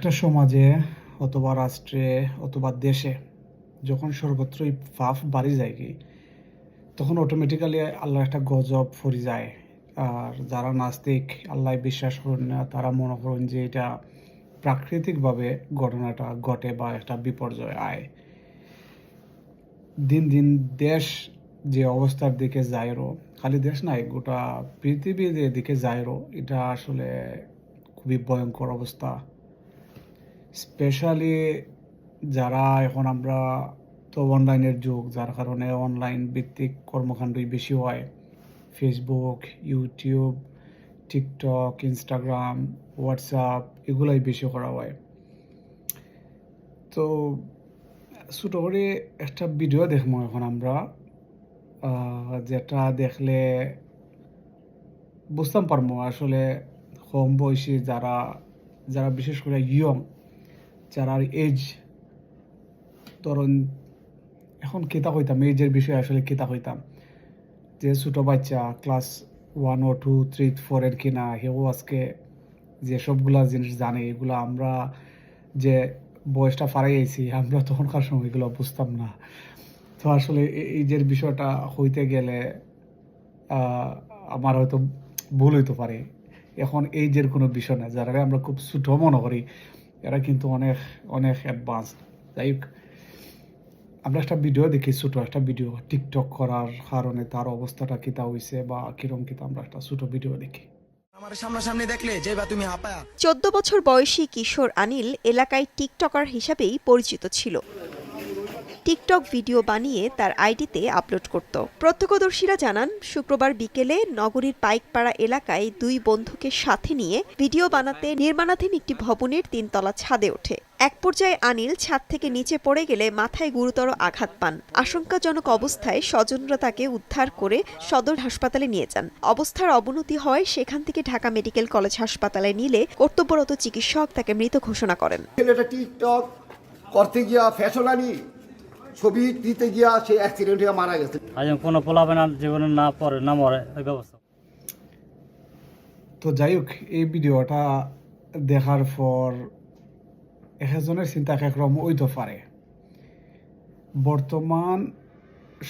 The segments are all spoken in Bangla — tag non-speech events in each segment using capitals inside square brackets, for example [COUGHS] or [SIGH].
একটা সমাজে অথবা রাষ্ট্রে অথবা দেশে যখন সর্বত্রই পাপ বাড়ি যায় কি, তখন অটোমেটিক্যালি আল্লাহ একটা গজব ফরি যায়। আর যারা নাস্তিক, আল্লাহ বিশ্বাস করেন না, তারা মনে করেন যে এটা প্রাকৃতিকভাবে ঘটনাটা ঘটে বা একটা বিপর্যয় আয়। দিন দিন দেশ যে অবস্থার দিকে যায়রো, খালি দেশ নাই, গোটা পৃথিবীর দিকে যায়রো, এটা আসলে খুবই ভয়ঙ্কর অবস্থা। স্পেশালি যারা এখন আমরা তো অনলাইনের যুগ, যার কারণে অনলাইন ভিত্তিক কর্মকাণ্ডই বেশি হয়। Facebook YouTube TikTok Instagram WhatsApp এগুলাই বেশি করা হয়। তো ছোটো করে একটা ভিডিও দেখব এখন আমরা যেটা দেখলে বুঝতাম পারব আসলে কম বয়সী যারা যারা বিশেষ করে ইয়ং যারা এজ ধরুন এখন কেতা হইতাম এজের বিষয়ে আসলে কেতা হইতাম যে ছোটো বাচ্চা ক্লাস ওয়ান ও টু থ্রি ফোরের কিনা হেও আজকে যে সবগুলা জিনিস জানে, এগুলো আমরা যে বয়সটা ফারাইছি আমরা তখনকার সময় এগুলো বুঝতাম না। তো আসলে এই যে বিষয়টা হইতে গেলে আমার হয়তো ভুল হইতে পারে। এখন এই যে কোনো বিষয় না যারা আমরা খুব ছোট মনে করি। এরা কিন্তু অনেক অনেক অ্যাডভান্স যাই হোক আমরা একটা ভিডিও দেখি ছোটো একটা ভিডিও টিকটক করার কারণে তার অবস্থাটা কিতা হয়েছে বা কিরম কিতা আমরা একটা ছোটো ভিডিও দেখি। সামনাসামনি দেখলে যে বা তুমি হাঁপায়া। চোদ্দ বছর বয়সী কিশোর আনিল এলাকায় টিকটকার হিসাবেই পরিচিত ছিল। টিকটক ভিডিও বানিয়ে তার আইডিতে আপলোড করত। প্রত্যক্ষদর্শীরা জানান, শুক্রবার বিকেলে নগরীর পাইকপাড়া এলাকায় দুই বন্ধুকে সাথে নিয়ে ভিডিও বানাতে নির্মাণাধীন একটি ভবনের তিনতলা ছাদে ওঠে। এক পর্যায়ে আনিল ছাদ থেকে নিচে পড়ে গেলে মাথায় গুরুতর আঘাত পান। আশঙ্কাজনক অবস্থায় স্বজনরা তাকে উদ্ধার করে সদর হাসপাতালে নিয়ে যান। অবস্থার অবনতি হয় সেখান থেকে ঢাকা মেডিকেল কলেজ হাসপাতালে নিলে কর্তব্যরত চিকিৎসক তাকে মৃত ঘোষণা করেন। করতে গিয়া ফ্যাশন আনি ছবি দিতে গিয়া সে অ্যাক্সিডেন্ট হয়ে মারা গেছে। আজ কোনো পোলাবে না জীবনে না পড়ে না মরে এই ব্যবস্থা। তো যাই হোক এই ভিডিওটা দেখার পর একজনের চিন্তা একরকম হইতে পারে। বর্তমান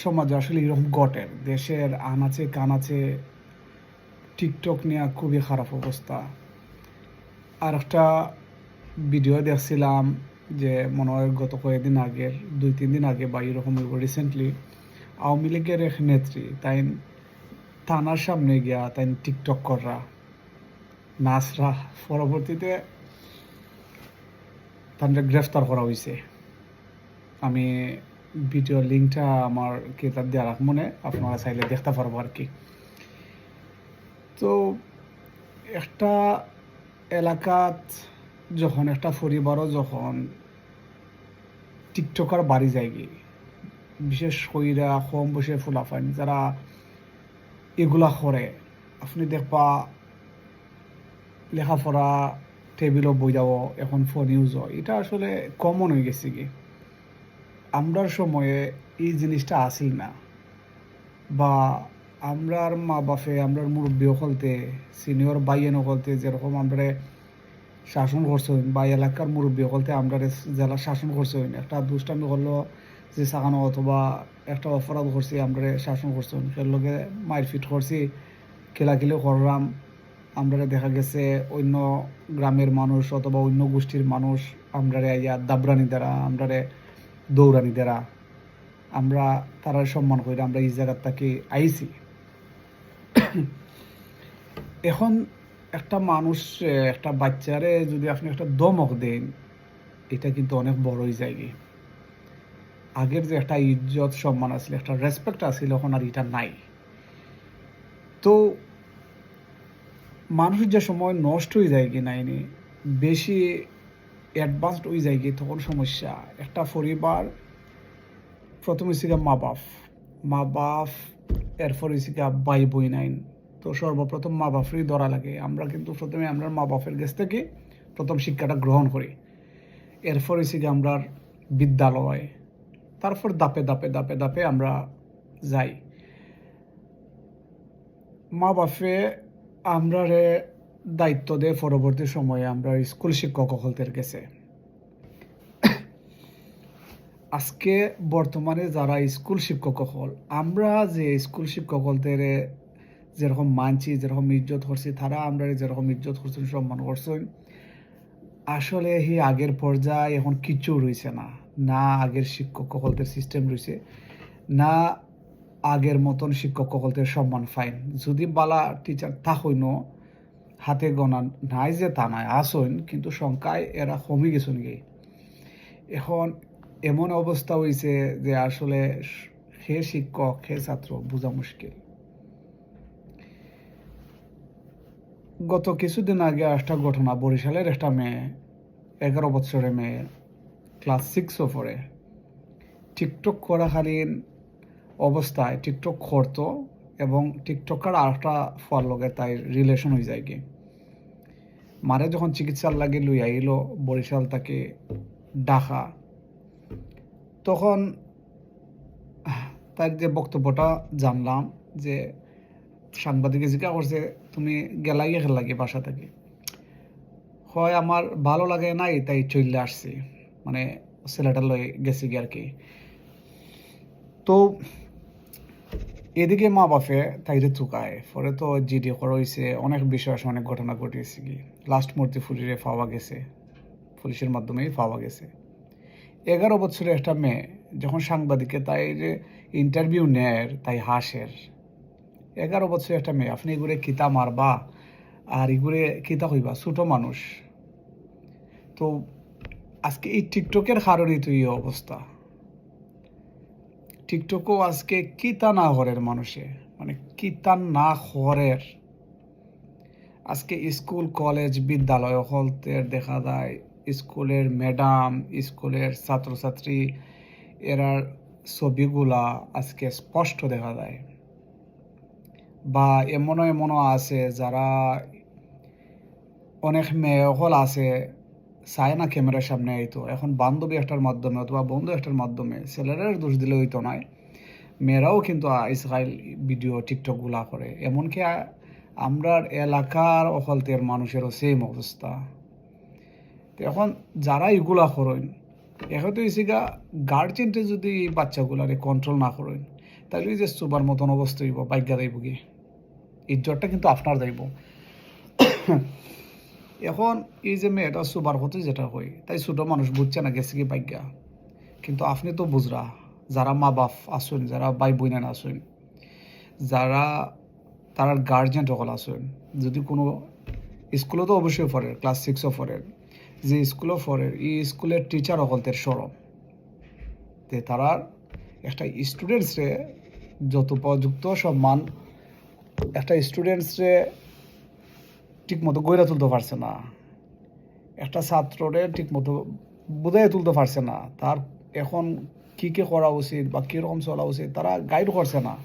সমাজে আসলে এরকম ঘটে। দেশের আনাচে কানাচে টিকটক নিয়ে খুবই খারাপ অবস্থা। আর একটা ভিডিও দেখছিলাম যে মনে হয় গত কয়েকদিন আগের দুই, তিন দিন আগে বা এরকম রিসেন্টলি আওয়ামী লীগের এক নেত্রী তাই থানার সামনে গিয়া তাই টিকটক করা নাচরা পরবর্তীতে তাদের গ্রেফতার করা হয়েছে আমি ভিডিও লিঙ্কটা আমার কিতাব দিয়ে রাখ মনে আপনারা চাইলে দেখতে পারব আর কি। তো একটা এলাকাত যখন, একটা পরিবারও যখন টিকটকার বাড়ি যায় কি বিশেষ কইরা কম বসে ফুলাফান যারা এগুলা করে। আপনি দেখবা লেখাপড়া টেবিলও যাব এখন ফোন ইউজ হয়। এটা আসলে কমন হয়ে গেছে কি আমরার সময়ে এই জিনিসটা আসেই না। বা আমরার মা বাপে, আমরার মুরব্বী হলতে সিনিয়র বাইয়েন হলতে যেরকম আমরা শাসন করছেন বা এলাকার মুরব্বী হলতে আমরা জেলা শাসন করছেন একটা দুষ্টামি করল, যে সাকানো অথবা একটা অপরাধ করছি, আমরা শাসন করছেন সের লগে মারপিট করছি খেলাখিলি করলাম। আমরা দেখা গেছে অন্য গ্রামের মানুষ অথবা অন্য গোষ্ঠীর মানুষ আমরা ইয়া দাবরানি দ্বারা আমরা দৌড়ানি দ্বারা, আমরা তারা সম্মান করি আমরা এই জায়গার তাকে আইছি। এখন একটা মানুষ একটা বাচ্চারে যদি আপনি একটা দমক দেন, এটা কিন্তু অনেক বড় হয়ে যায় আগের যে একটা ইজ্জত, সম্মান আছিল, একটা রেসপেক্ট আছিল, এখন আর এটা নাই। তো মানুষ যে সময় নষ্ট হয়ে যায় কি নাইনি বেশি অ্যাডভান্সড হয়ে যায় কি তখন সমস্যা। একটা পরিবার, প্রথমে ছিল মা বাপ মা বাপ এরপরে ছিল ভাই বই নাইন তো সর্বপ্রথম মা বাপেরই ধরা লাগে। আমরা কিন্তু প্রথমে আমরা মা বাপের কাছ থেকে প্রথম শিক্ষাটা গ্রহণ করি। এরপর এরপরে ছিল আমরা বিদ্যালয়। তারপর দাপে দাপে দাপে দাপে আমরা যাই। মা বাপে আমরা দায়িত্ব দেয় পরবর্তী সময়ে আমরা স্কুল শিক্ষক হলতের গেছে আজকে বর্তমানে যারা স্কুল শিক্ষক হল, আমরা যে স্কুল শিক্ষক হলদের যেরকম মানছি, যেরকম ইজ্জত করছি, তারা আমরা যেরকম ইজ্জত করছেন, সম্মান করছেন। আসলে এই আগের পর্যায়ে এখন কিছু রয়েছে না। না আগের শিক্ষক হলদের সিস্টেম রয়েছে না আগের মতন শিক্ষক হলদের সম্মান ফাইন যদি বালা টিচার তা হইন হাতে গণা নাই যে তা নাই, আসইন, কিন্তু সংখ্যায় এরা কমে গেছেন গে। এখন এমন অবস্থা হয়েছে যে আসলে সে শিক্ষক, সে ছাত্র বোঝা মুশকিল। গত কিছুদিন আগে একটা ঘটনা বরিশালের একটা মেয়ে, এগারো বছরের মেয়ে ক্লাস সিক্সও পড়ে। টিকটক করাকালীন অবস্থায় টিকটক করতো এবং টিকটকার আরেকটা ফল লগে তাই রিলেশন হয়ে যায় কি। মারে যখন চিকিৎসার লাগে লই আইলো, বরিশাল তাকে ডাকা। তখন তার যে বক্তব্যটা জানলাম যে সাংবাদিকে জিজ্ঞাসা করছে তুমি খেল লাগে বাসা থেকে। হয় আমার ভালো লাগে নাই, তাই চলে আসছি। মানে ছেলেটা লয়ে গেছি আর কি তো এদিকে মা বাপে তাইরে চুকায় পরে তো জিডি করা হয়েছে অনেক বিষয় অনেক ঘটনা ঘটিয়েছে কি লাস্ট মূর্তি ফুলিরে পাওয়া গেছে। পুলিশের মাধ্যমেই পাওয়া গেছে। এগারো বছরের একটা মেয়ে, যখন সাংবাদিকে তাই যে ইন্টারভিউ নেয় তাই হাসের। এগারো বছর একটা মেয়ে, আপনি এগুলো কিতা মারবা আর এগুলো কিতা হইবা ছোট মানুষ। তো আজকে এই টিকটকের কারণেই তো এই অবস্থা। টিকটকও আজকে কিতা না হরের মানুষে মানে কিতা না হরের। আজকে স্কুল, কলেজ, বিদ্যালয় হলতের দেখা যায় স্কুলের ম্যাডাম, স্কুলের ছাত্রছাত্রী এরার ছবিগুলা আজকে স্পষ্ট দেখা যায়। বা এমনও এমনও আছে যারা অনেক মেয়ে হল আছে, চায় না ক্যামেরার সামনে আইতো। এখন বান্ধবী একটার মাধ্যমে অথবা বন্ধু একটার মাধ্যমে ছেলেরার দোষ দিলে হইতো নয় মেয়েরাও কিন্তু ইসরায়েল ভিডিও টিকটকগুলা করে। এমনকি আমরার এলাকার অকলতের মানুষেরও সেম অবস্থা। তো এখন যারা এগুলা করেন এখন তো এসে গা গার্জেনটে যদি বাচ্চাগুলারে কন্ট্রোল না করেন তাহলে ওই যে সুবার মতন অবস্থা হইব বাইজ্ঞা দেব গিয়ে ইজ্জতটা কিন্তু আপনার দেব এখন এই যে মেয়েটা সুবার হতে যেটা হয়, তাই ছোটো মানুষ বুঝছে না গেছে কি বাইজ্ঞা কিন্তু আপনি তো বুঝরা, যারা মা বাপ আসুন যারা ভাই বোনেন আসুন যারা তার গার্জেন সকল আসুন যদি কোনো স্কুলে তো অবশ্যই পড়ে ক্লাস সিক্সও পড়ে, যে স্কুলও পড়ে, এই স্কুলের টিচার অকলতের সরম। তে তারার একটা স্টুডেন্টসরে যত উপযুক্ত সম্মান একটা স্টুডেন্টসরে ঠিক মতো গইরা তুলতে পারছে না। একটা ছাত্ররে ঠিক মতো বুঝাই তুলতে পারছে না। তার এখন কি কি করা উচিত বা কীরকম চলা উচিত, তারা গাইড করছে না।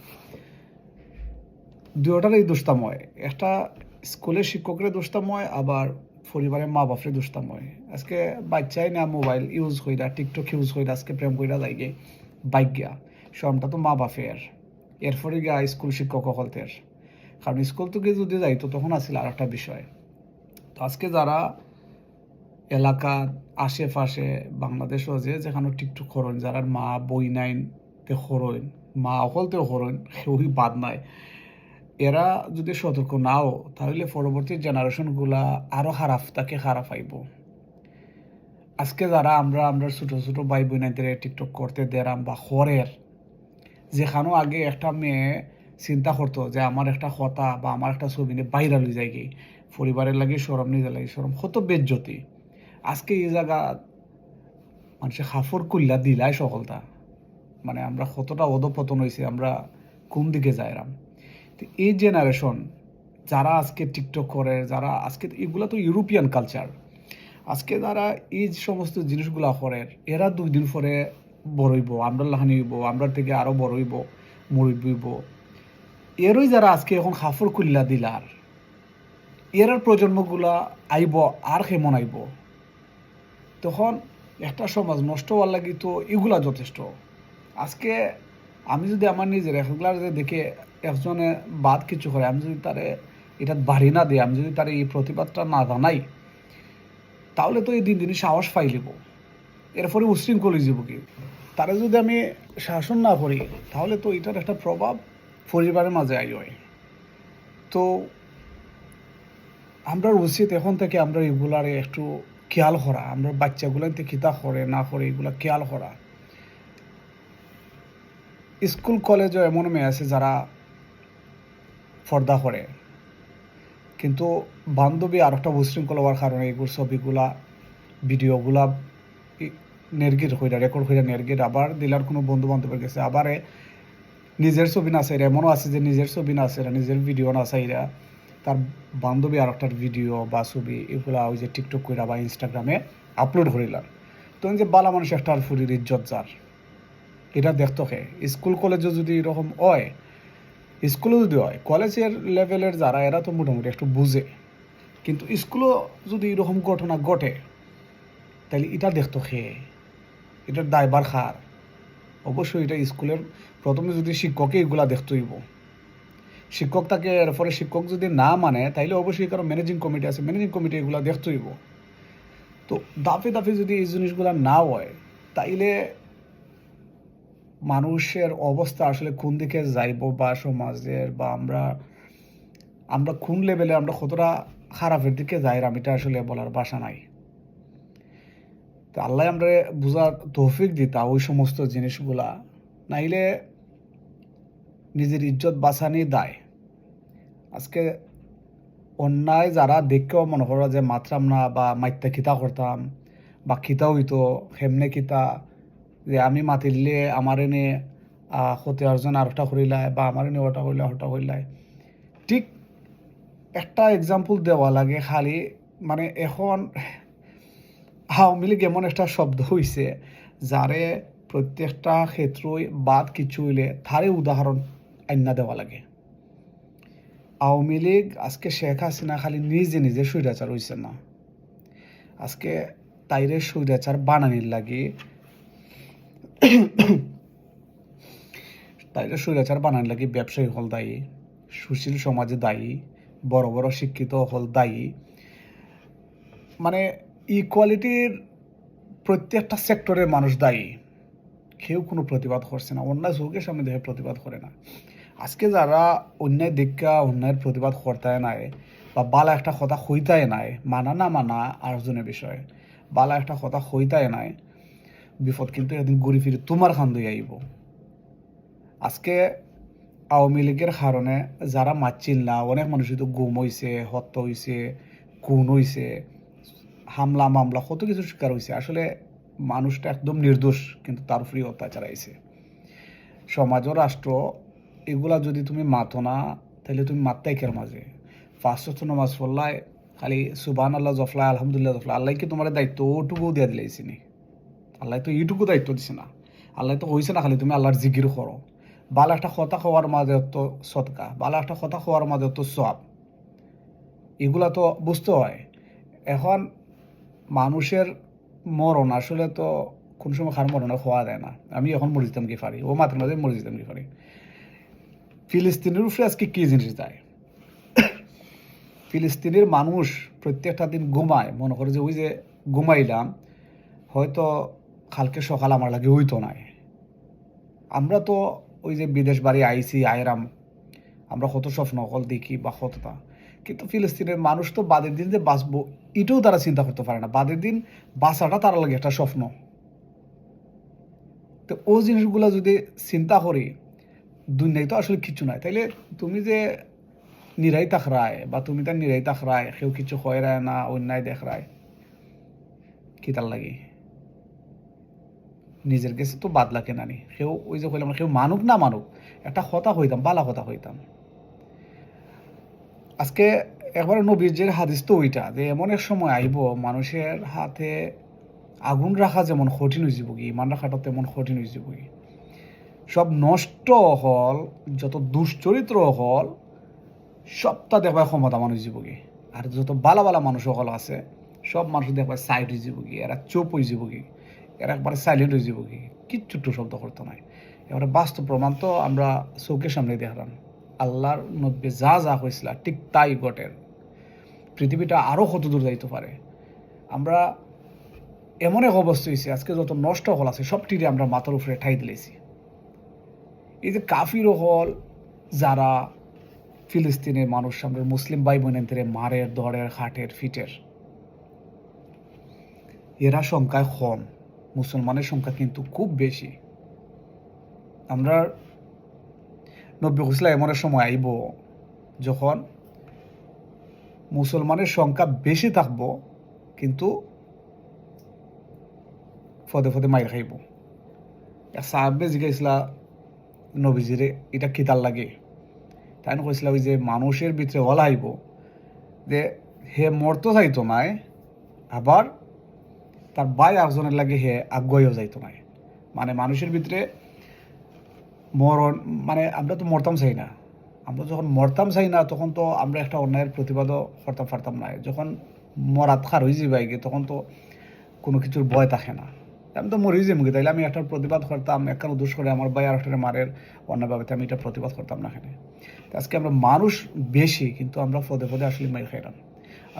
দুটারই দুষ্টাময়। একটা স্কুলের শিক্ষকের দুষ্টাময়, আবার পরিবারের মা বাপের দুষ্টাময়। আজকে বাচ্চাই না মোবাইল ইউজ কইরা টিকটক ইউজ কইরা, আজকে প্রেম কইরা যাইগে গিয়া শরমটা তো মা বাপের এরপরে গিয়া স্কুল শিক্ষক হলতের কারণ স্কুল থেকে যদি যাইতো তখন আসছিল আর একটা বিষয়। তো আজকে যারা এলাকা আশেপাশে, বাংলাদেশও যে যেখানে টিকটক হরণ, যারা মা, বই নাইন তে হরণ, মা অকলতেও হরণ, কেউই বাদ নাই। এরা যদি সতর্ক নাও, তাহলে পরবর্তী জেনারেশনগুলা আরও খারাপ তাকে খারাপ আইব আজকে যারা আমরা আমরা ছোট ছোট ভাই বোনাইদের টিকটক করতে দেরাম বা হরের যেখানেও আগে একটা মেয়ে চিন্তা করতো যে আমার একটা কথা বা আমার একটা ছবি নিয়ে বাইরে লই যায় গিয়ে পরিবারের লাগে সরম নিজের লাগে সরম। কত বেজ্জতি। আজকে এই জায়গা মানুষে হাফর কুল্লা দিলাই সকলটা। মানে আমরা কতটা অধপতন হয়েছে আমরা কোন দিকে যাইরাম। তো এই জেনারেশন যারা আজকে টিকটক করে, যারা আজকে এগুলা তো ইউরোপিয়ান কালচার আজকে যারা এই সমস্ত জিনিসগুলা করে, এরা দুই দিন পরে বড় হইব, আমরা লাহানি হইব, আমরা থেকে আরও বড় হইব, মুরব্বী হইব। এরই যারা আজকে এখন হাফর কুল্লা দিলার, এরার প্রজন্মগুলা আইব, আর কেমন আইব। তখন একটা সমাজ নষ্ট হওয়ার লাগি তো এগুলা যথেষ্ট। আজকে আমি যদি আমার নিজের এগুলার যে দেখে একজনে বাদ কিছু করে, আমি যদি তারে এটা বাড়ি না দিয়ে আমি যদি তার এই প্রতিবাদটা না জানাই, তাহলে তো এই দিন দিনই সাহস পাইলিব এরপরে উশৃঙ্খল হয়ে যাব কি তারা যদি আমি শাসন না করি, তাহলে তো এটার একটা প্রভাব পরিবারের মাঝে আই হয়। তো আমরা উচিত এখন থেকে আমরা এগুলারে একটু খেয়াল করা, আমরা বাচ্চাগুলাতে কিতা করে, না করে এগুলা খেয়াল করা। স্কুল কলেজও এমন মেয়ে আছে যারা পর্দা করে। কিন্তু বান্ধবী আর একটা উশৃঙ্খল হওয়ার কারণে এগুলো ছবিগুলা, ভিডিওগুলা নেরগির হইরা রেকর্ড হইরা নেরগির। আবার দিলার কোনো বন্ধু বান্ধবের কাছে। আবার নিজের ছবি না চাইরা, এমনও আছে যে নিজের ছবি না চাইরা, নিজের ভিডিও না চাইরা তার বান্ধবী আর একটার ভিডিও বা ছবি, এগুলা ওই যে টিকটক কইরা বা ইনস্টাগ্রামে আপলোড করিলাম। তো যে বালা মানুষ একটা আর ফুরির ইজ্জত যার, এটা দেখতো কে? স্কুল কলেজে যদি এরকম হয় স্কুলে যদি হয়, কলেজের লেভেলের যারা, এরা তো মোটামুটি একটু বুঝে। কিন্তু স্কুলও যদি এরকম ঘটনা ঘটে তাহলে এটা দেখতো খে এটার দায়বার খার। অবশ্যই এটা স্কুলের প্রথমে যদি শিক্ষকে এগুলা দেখতে হইব। শিক্ষক তাকে এরপরে শিক্ষক যদি না মানে তাইলে অবশ্যই কারও ম্যানেজিং কমিটি আছে ম্যানেজিং কমিটি এগুলা দেখতে হইব। তো দাফে দাফে যদি এই জিনিসগুলা না হয়, তাইলে মানুষের অবস্থা আসলে কোন দিকে যাইব বা সমাজের বা আমরা আমরা কোন লেভেলে আমরা কতটা খারাপের দিকে যাই আমি এটা আসলে বলার বাসা নাই। তো আল্লাহ আমরা বোঝার তৌফিক দিতা ওই সমস্ত জিনিসগুলা। নাইলে নিজের ইজ্জত বাঁচানি দায়। আজকে অন্যায় যারা দেখেও মনে করো যে মাত্রাম না বা মাইত্যা খিতা করতাম বা খিতা হইতো, হেমনে খিতা, যে আমি মাতিলে আমার এনে ক্ষতি অর্জন আর ওটা করিলায় বা আমার এনে ওটা করিলা ওটা করিলায়। ঠিক একটা এক্সাম্পল দেওয়া লাগে খালি মানে এখন আওয়ামী লীগ এমন একটা শব্দ হইছে যারে প্রত্যেকটা ক্ষেত্রই বাদ কিছু হইলে তারে উদাহরণ আইনা দেওয়া লাগে। আওয়ামী লীগ আজকে শেখ হাসিনা খালি নিজে নিজে স্বৈরাচার হইছে না। আজকে তাইরে স্বৈরাচার বানানির লাগে [COUGHS] তাইরে স্বৈরাচার বানানির লাগে ব্যবসায়ী হল দায়ী, সুশীল সমাজে দায়ী, বড় বড় শিক্ষিত হল দায়ী। মানে ইকুয়ালিটির প্রত্যেকটা সেক্টরের মানুষ দায়ী। কেউ কোনো প্রতিবাদ করছে না। অন্যায় চোখের সামনে দেখে প্রতিবাদ করে না। আজকে যারা অন্যায় দেখা অন্যায়ের প্রতিবাদ করতায় নাই বা বালা একটা কথা হইতায় নাই, মানা না মানা আরেকজনের বিষয়, বালা একটা কথা হইতায় নাই, বিপদ কিন্তু একদিন ঘুরি ফিরে তোমার খান দিয়ে আইব। আজকে আওয়ামী লীগের কারণে যারা মারছিল না অনেক মানুষ তো গুম হইছে, হত্যা হইছে, খুন হইছে হামলা, মামলা, কত কিছু শিকার হয়েছে আসলে মানুষটা একদম নির্দোষ, কিন্তু তার উপরেই অত্যাচার আইছে। সমাজ ও রাষ্ট্র, এগুলা যদি তুমি মাতো না, তাহলে তুমি মাত্তাই কের মাঝে? ফার্স্ট নামাজ পড়লায়, খালি সুবান আল্লাহ জফলায় আলহামদুলিল্লাহ জফলা। আল্লাহ কি তোমার দায়িত্ব ওটুকুও দিয়ে দিলাইছি নি আল্লাহ তো এইটুকু দায়িত্ব দিছে না। আল্লাহ তো হয়েছে না খালি তুমি আল্লাহর জিকির করো। বালা একটা কথা খাওয়ার মাঝে তো সৎকা বালা একটা কথা খাওয়ার মাঝে তো সব এগুলা তো বুঝতে হয়। এখন মানুষের মরণ, আসলে তো কোন সময় খার মরণে খোয়া দেয় না। আমি এখন মরে যেতাম কি পারি ও মাত্র মাঝে মরে যেতাম কি পারি ফিলিস্তিনের উপরে আজকে কি জিনিস যায়? ফিলিস্তিনের মানুষ প্রত্যেকটা দিন ঘুমায়। মনে করে যে ওই যে ঘুমাইলাম, হয়তো কালকে সকাল আমার লাগে হইতো নাই। আমরা তো ওই যে বিদেশ বাড়ি আইসি আয়রাম আমরা কত স্বপ্ন কল দেখি বা কতটা। কিন্তু ফিলিস্তিনের মানুষ তো বাদের দিন যে বাঁচবো, এটাও তারা চিন্তা করতে পারে না। বাদের দিন বাঁচাটা তারা লাগে একটা স্বপ্ন। তো ও জিনিসগুলো যদি চিন্তা করি, দুনিয়ায় তো আসলে কিছু নাই। তাইলে তুমি যে নিরাই তাকরায় বা তুমি তার নিরাই তাকরায় কেউ কিছু হয় রায় না, অন্যায় দেখ রায়, কি তার লাগে? নিজের কাছে তো বাদলা কেনানি। কেউ ওই যে কইলাম কেউ মানুক না মানুক, একটা কথা হইতাম বালা কথা হইতাম আজকে একবার নবীর যে হাদিস তো ওইটা, যে এমন এক সময় আইব, মানুষের হাতে আগুন রাখা যেমন কঠিন হয়ে যাব কি, ইমান রাখাটা তেমন কঠিন হয়ে যাব কি। সব নষ্ট হল, যত দুশ্চরিত্র হল সবটা দেখবার ক্ষমতা মানুষ যাব কি। আর যত বালা বালা মানুষ সকল আছে, সব মানুষ দেখবার সাইড হয়ে যাব কি, এরা চোপ হয়ে যাব কি, এরা একবারে সাইলেন্ট হয়ে যাব কি। কিচ্ছুট্টু শব্দ করতো নাই। এবারে বাস্তব প্রমাণ তো আমরা চোখের সামনে দেখলাম। আল্লাহর নব্বে যা যা হয়েছিল, ঠিক তাই ঘটের পৃথিবীটা আরও কত দূর যাইতে পারে? আমরা এমন এক অবস্থা হয়েছে আজকে যত নষ্ট হল আছে, সবটিরে আমরা মাথার উপরে ঠাই দিলেছি এই যে কাফির হল, যারা ফিলিস্তিনের মানুষ, আমরা মুসলিম ভাই বোনেদের মারের দরের হাটের ফিটের। এরা সংখ্যায় কম, মুসলমানের সংখ্যা কিন্তু খুব বেশি। আমরা নব্বই হুসলা এমন সময় আইব যখন মুসলমানের সংখ্যা বেশি থাকব, কিন্তু ফদে ফদে মাইর খাইব। সাহাবে জিজ্ঞাসলা নবীজিরে এটা কিতার লাগে? তাই কইছিল ওই যে মানুষের ভিতরে ওলা আইব যে হে মরতো যাইতো নাই, আবার তার বাই একজনের লাগে হে আগুয়াইও যাইতো নাই। মানে মানুষের ভিতরে মরণ মানে আমরা তো মরতাম চাই না। আমরা যখন মরতাম চাই না, তখন তো আমরা একটা অন্যায়ের প্রতিবাদও করতাম পারতাম না যখন মরাত খার হয়ে যাবে আগে তখন তো কোনো কিছুর ভয় থাকে না। আমি তো মরে যাব তাইলে আমি একটা প্রতিবাদ করতাম একখানে দোষ করে আমার ভাই আর একটা মারের অন্যভাবে আমি এটা প্রতিবাদ করতাম না এখানে। আজকে আমরা মানুষ বেশি, কিন্তু আমরা পদে পদে আসলে মেরে খাইলাম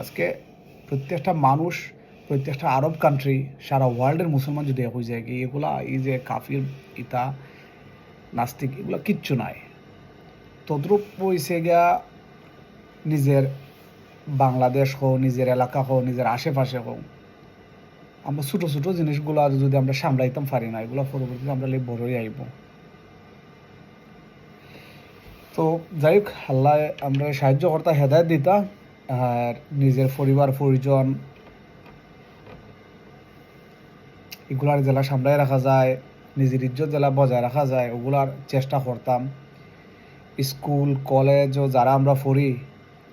আজকে প্রত্যেকটা মানুষ, প্রত্যেকটা আরব কান্ট্রি সারা ওয়ার্ল্ডের মুসলমান যদি হয়ে যায় এগুলা এই যে কাফির, ইতা নাস্তিক এগুলো কিচ্ছু নাই। তদ্রুপ হয়েছে গিয়া নিজের বাংলাদেশ হোক নিজের এলাকা হোক নিজের আশেপাশে হোক আমরা ছোটো ছোটো জিনিসগুলো আর যদি আমরা সামলাইতাম পারি না, এগুলো পরবর্তীতে আমরা বড়ই আইব। তো যাই হোক, আল্লাহ আমরা সাহায্য করতা হেদায়ত দিতা, আর নিজের পরিবার, পরিজন এগুলার জেলা সামলায় রাখা যায়। নিজের ইজ্জত জেলা বজায় রাখা যায়, ওগুলার চেষ্টা করতাম। স্কুল কলেজ ও যারা আমরা পড়ি,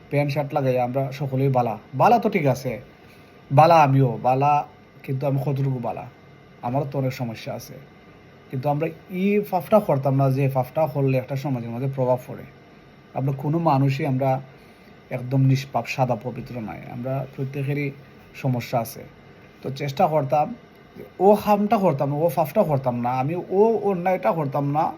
প্যান্ট, শার্ট লাগাই আমরা সকলেই বালা। বালা তো ঠিক আছে, বালা আমিও, বালা কিন্তু আমি কতটুকু বালা? আমারও তো অনেক সমস্যা আছে। কিন্তু আমরা ই ফাফটা করতাম না যে ফাফটা করলে একটা সমাজের মধ্যে প্রভাব পড়ে। আমরা কোনো মানুষই আমরা একদম নিষ্পাপ, সাদা, পবিত্র নয়। আমরা প্রত্যেকেরই সমস্যা আছে। তো চেষ্টা করতাম ও হামটা করতাম না ও ফাফটা করতাম না, আমি ও অন্যায়টা করতাম না,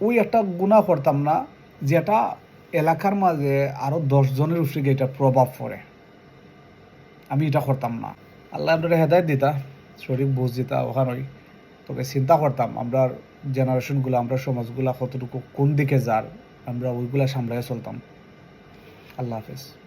ওই একটা গুণা করতাম না, যেটা এলাকার মাঝে আরও দশজনের উপরে এটা প্রভাব পড়ে। আমি এটা করতাম না। আল্লাহ আমরা হেদায়ত দিতা শরীর বুঝ দিতা ওখানেই। তবে চিন্তা করতাম, আমরা জেনারেশনগুলো আমরা সমাজগুলা কতটুকু কোন দিকে যার, আমরা ওইগুলা সামলাই চলতাম। আল্লাহ হাফেজ।